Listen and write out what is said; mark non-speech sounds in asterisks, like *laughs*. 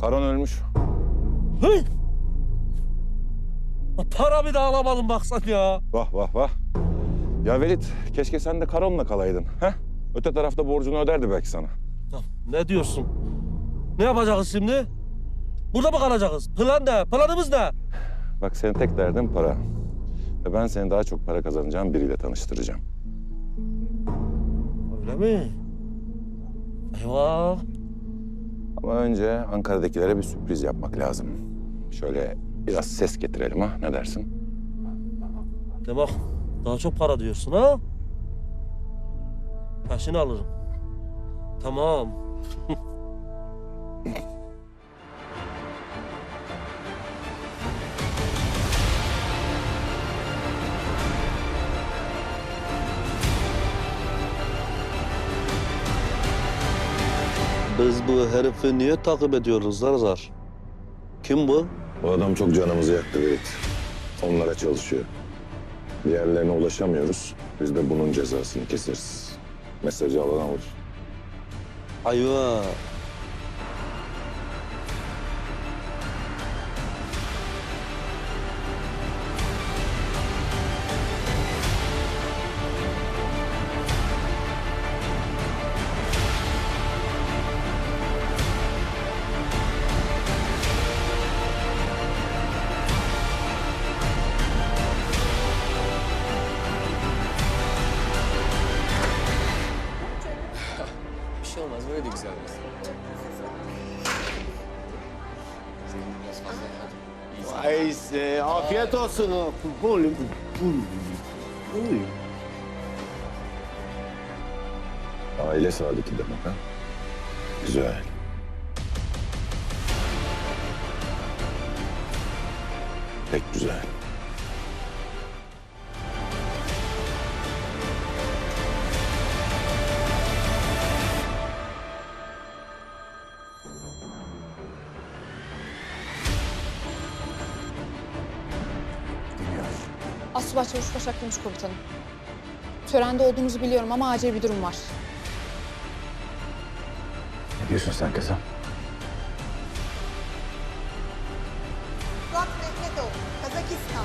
Karan ölmüş. Hı? Para bir de alamadım baksan ya. Vah vah vah. Ya Velit keşke sen de Karan'la kalaydın. Heh? Öte tarafta borcunu öderdi belki sana. Ya Ne diyorsun? Ne yapacağız şimdi? Burada mı kalacağız? Plan ne? Planımız ne? Bak senin tek derdin para. Ve ben seni daha çok para kazanacağım biriyle tanıştıracağım. Öyle mi? Eyvah. Ama önce Ankara'dakilere bir sürpriz yapmak lazım. Şöyle biraz ses getirelim ha. Ne dersin? Demek daha çok para diyorsun ha? Peşini alırım. Tamam. *laughs* Biz bu herifi niye takip ediyoruz Zarzar? Kim bu? Bu adam çok canımızı yaktı Velit. Onlara çalışıyor. Diğerlerine ulaşamıyoruz. Biz de bunun cezasını keseriz. Mesajı alan alır. Ayva. Böyle de güzel. Ay e, afiyet olsun. Buyurun. Aile saadeti demek ha. Güzel. Pek güzel. Asubay Çavuş Başak Gümüş Komutanım. Törende olduğunuzu biliyorum ama acil bir durum var. Ne diyorsun sen kızım? Kazakistan.